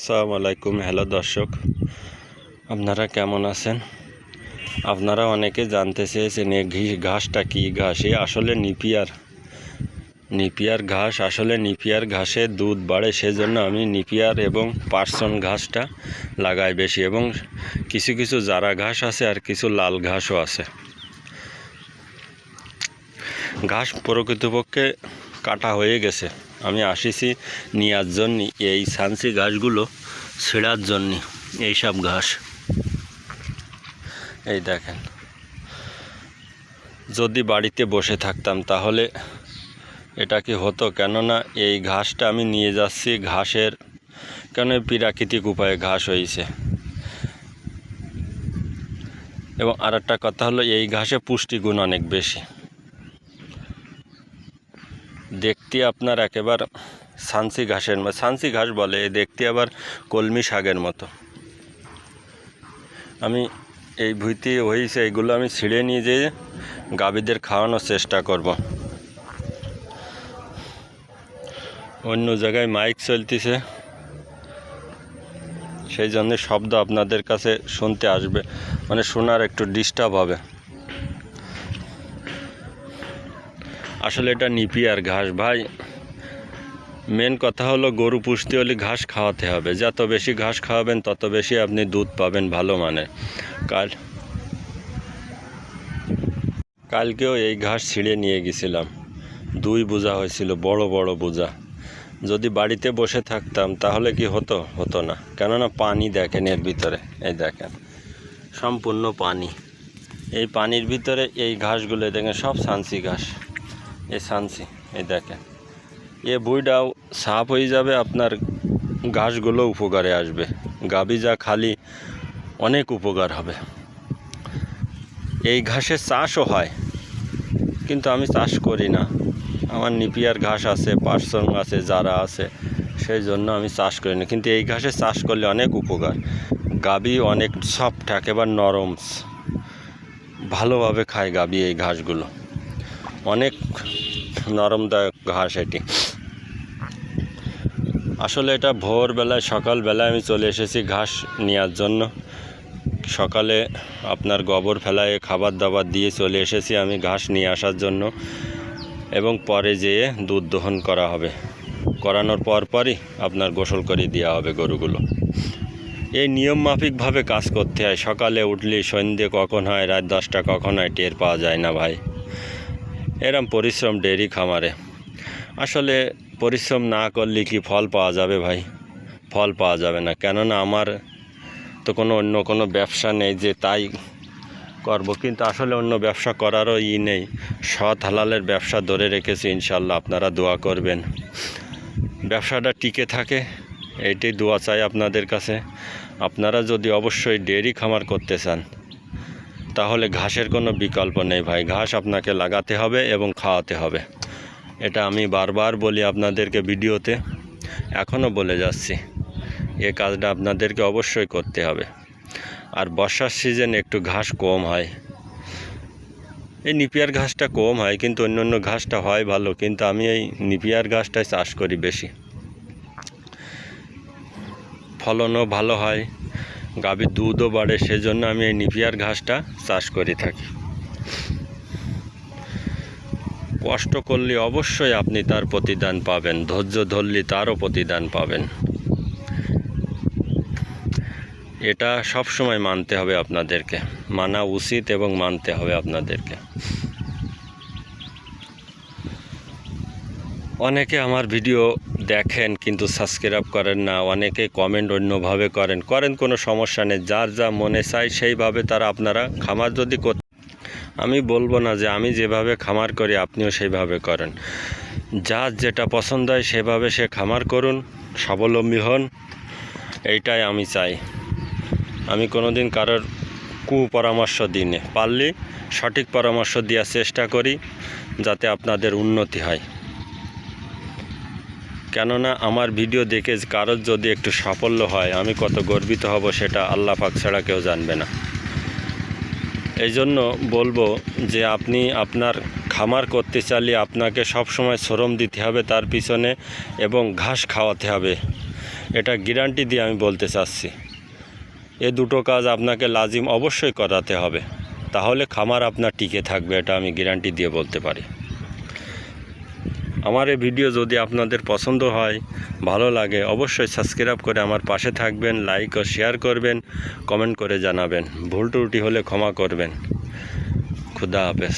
আসসালামু আলাইকুম, হ্যালো দর্শক। আপনারা কেমন আছেন? আপনারা অনেকে জানতে চেয়েছেন এই ঘি- ঘাসটা কী ঘাস? এ আসলে নিপিয়ার নিপিয়ার ঘাস, আসলে নিপিয়ার ঘাসে দুধ বাড়ে, সেজন্য আমি নিপিয়ার এবং পার্সন ঘাসটা লাগাই বেশি এবং কিছু কিছু জারা ঘাস আছে আর কিছু লাল ঘাসও আছে। ঘাস প্রকৃতপক্ষে কাটা হয়ে গেছে। আমি আসিছি নেওয়ার জন্য এই সানসি ঘাসগুলো ছেঁড়ার জন্য এইসব ঘাস। এই দেখেন। যদি বাড়িতে বসে থাকতাম তাহলে এটা কি হতো? কেননা এই ঘাসটা আমি নিয়ে যাচ্ছি ঘাসের, কেন প্রাকৃতিক উপায়ে ঘাস হয়েছে। এবং আর একটা কথা হলো, এই ঘাসে পুষ্টিগুণ অনেক বেশি। দেখতে আপনার একেবারে সানসি ঘাসের মতো, সানসি ঘাস বলে দেখতে আবার কলমি শাকের মতো। আমি এই ভুইতে হয়েছে এইগুলো আমি ছিঁড়ে নিয়ে যেয়ে গাভীদের খাওয়ানোর চেষ্টা করব। অন্য জায়গায় মাইক চলতেছে। সেই জন্য শব্দ আপনাদের কাছে শুনতে আসবে মানে শোনার একটু ডিস্টার্ব হবে। আসলে এটা নিপিয়ার ঘাস, ভাই। মেন কথা হলো গরু পুষতে হলে ঘাস খাওয়াতে হবে। যত বেশি ঘাস খাওয়াবেন, তত বেশি আপনি দুধ পাবেন ভালো মানের। কাল কালকেও এই ঘাস ছিঁড়ে নিয়ে গেছিলাম। দুই বোঝা হয়েছিল, বড় বড় বোঝা। যদি বাড়িতে বসে থাকতাম, তাহলে কি হতো? হতো না। কেননা পানি দেখেন এর ভিতরে। এই দেখেন, সম্পূর্ণ পানি। এই পানির ভিতরে এই ঘাসগুলো দেখেন, সব সানসি ঘাস। এই সানসি এই দেখেন। এ বইটাও সাফ হয়ে যাবে, আপনার ঘাসগুলো উপকারে আসবে। গাবি যা খালি অনেক উপকার হবে। এই ঘাসের চাষও হয়, কিন্তু আমি চাষ করি না। আমার নিপিয়ার ঘাস আছে পার্সন আছে যারা আছে, সেই জন্য আমি চাষ করি না। কিন্তু এই ঘাসে চাষ করলে অনেক উপকার। গাবি অনেক সফট একেবারে নরম। ভালোভাবে খায় গাবি এই ঘাসগুলো। অনেক নরমদায়ক ঘাস এটি। আসলে এটা ভোরবেলায়, সকালবেলায় আমি চলে এসেছি ঘাস নেওয়ার জন্য। সকালে আপনার গোবর ফেলায় খাবার দাবার দিয়ে চলে এসেছি আমি ঘাস নিয়ে আসার জন্য এবং পরে যেয়ে দুধ দহন করা হবে। করানোর পর পরই আপনার গোসল করে দেওয়া হবে গরুগুলো। এই নিয়ম মাফিকভাবে কাজ করতে হয়। সকালে উঠলে সন্ধ্যে কখন হয়, রাত দশটা কখন হয় টের পাওয়া যায় না ভাই। এরম পরিশ্রম ডেরি খামারে। আসলে পরিশ্রম না করলে কি ফল পাওয়া যাবে ভাই? ফল পাওয়া যাবে না। কেননা আমার তো কোনো অন্য কোনো ব্যবসা নেই যে তাই করব। কিন্তু আসলে অন্য ব্যবসা করারও ই নেই। সৎ হালালের ব্যবসা ধরে রেখেছি, ইনশাল্লাহ আপনারা দোয়া করবেন। ব্যবসাটা টিকে থাকে এইটাই দোয়া চাই আপনাদের কাছে। আপনারা যদি অবশ্যই ডেয়ারি খামার করতে চান তাহলে ঘাসের কোনো বিকল্প নেই ভাই। ঘাস আপনাকে লাগাতে হবে এবং খাওয়াতে হবে। এটা আমি বারবার বলি আপনাদেরকে ভিডিওতে। এখনও বলে যাচ্ছি, এ কাজটা আপনাদেরকে অবশ্যই করতে হবে। আর বর্ষার সিজন একটু ঘাস কম হয়। এই নিপিয়ার ঘাসটা কম হয়, কিন্তু অন্য অন্য ঘাসটা হয় ভালো, কিন্তু আমি এই নিপিয়ার ঘাসটাই চাষ করি বেশি। ফলনও ভালো হয়। গাভীর দুধও বাড়ে, সেজন্য আমি এই নিপিয়ার ঘাসটা চাষ করে থাকি। কষ্ট করলে অবশ্যই আপনি তার প্রতিদান পাবেন, ধৈর্য ধরলে তারও প্রতিদান পাবেন। এটা সব সময় মানতে হবে আপনাদেরকে, মানা উচিত এবং মানতে হবে আপনাদেরকে। অনেকে আমার ভিডিও দেখেন কিন্তু সাবস্ক্রাইব করেন না, অনেকে কমেন্ট অন্যভাবে করেন। করেন কোনো সমস্যা নেই, যার যা মনে চায় সেইভাবে তারা আপনারা খামার যদি আমি বলব না যে আমি যেভাবে খামার করি আপনিও সেইভাবে করেন। যার যেটা পছন্দ হয় সেভাবে সে খামার করুন, স্বাবলম্বী হন, এইটাই আমি চাই। আমি কোনো দিন কারোর কুপরামর্শ দিই না পারলে সঠিক পরামর্শ দেওয়ার চেষ্টা করি যাতে আপনাদের উন্নতি হয়। কেননা আমার ভিডিও দেখে কারোর যদি একটু সাফল্য হয়, আমি কত গর্বিত হব সেটা আল্লাহ পাক ছাড়া কেউ জানবে না। এই জন্য বলব যে আপনি আপনার খামার করতে চাইলে আপনাকে সব সময় শ্রম দিতে হবে তার পিছনে এবং ঘাস খাওয়াতে হবে। এটা গ্যারান্টি দিয়ে আমি বলতে চাচ্ছি। এ দুটো কাজ আপনাকে লাজিম অবশ্যই করাতে হবে। তাহলে খামার আপনার টিকে থাকবে, এটা আমি গ্যারান্টি দিয়ে বলতে পারি। আমার এই ভিডিও যদি আপনাদের পছন্দ হয়, ভালো লাগে, অবশ্যই সাবস্ক্রাইব করে আমার পাশে থাকবেন লাইক ও শেয়ার করবেন কমেন্ট করে জানাবেন। ভুল ত্রুটি হলে ক্ষমা করবেন। খুদা হাফেজ।